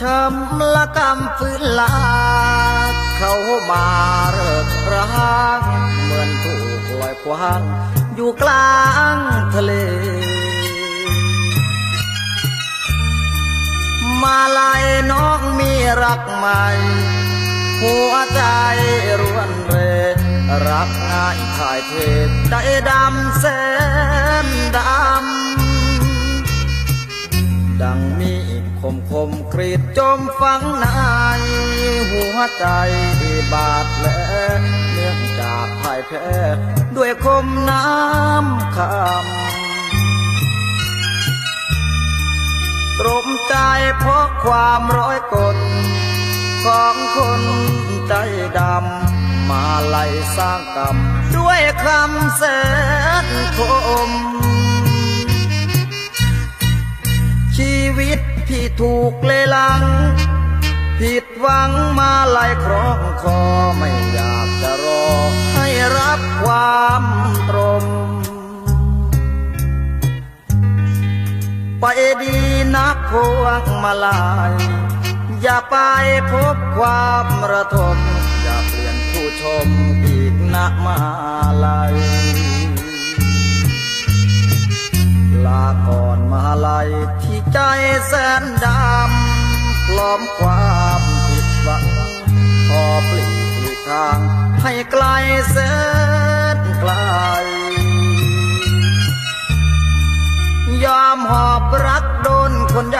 ช้ำละกำฟื้นลาเขามาเริกร้างเหมือนถูกลอยควาง อยู่กลางทะเล มาลายน้องมีรักใหม่ หัวใจรวนเร รักง่ายถ่ายเทได้ดำแส มคมกรีดจมฝังในหัวใจบาดแผลเนื่องจากพ่ายแพ้ด้วยคมน้ำคำตรมใจเพราะความร้อยกลของคนใจดำมาไล่สร้างกรรมด้วยคำแสนคม ที่ถูกเลลัง ผิดหวังมาไล่ครองคอไม่อยากจะรอให้รับความตรงไปดีนักพวงมาลาย อย่าไปพบความระทมอย่าเปลี่ยนผู้ชมอีกนะมาลาย มาลายที่ใจแสนดำกล้อมความผิดหวังขอปลีกลีทางให้ไกลแสนไกล ยอมหอบรักโดนคนย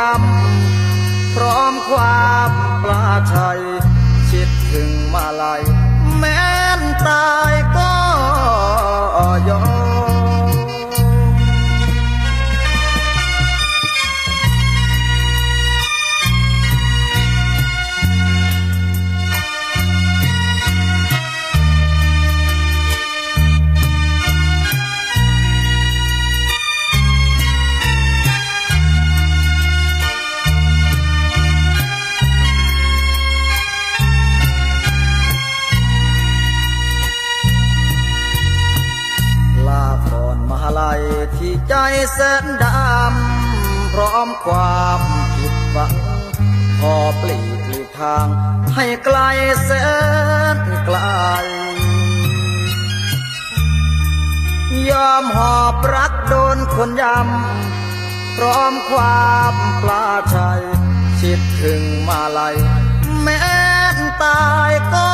ำพร้อมความปลาชัยชิดถึงมาลาย ที่ใจแสนดำ พร้อมความผิดหวังพอปลีกลีทาง ให้ไกลแสนไกล ยอมหอบรักโดนคนยำ พร้อมความปลาชัยคิดถึงมาลัยแม้ตายก็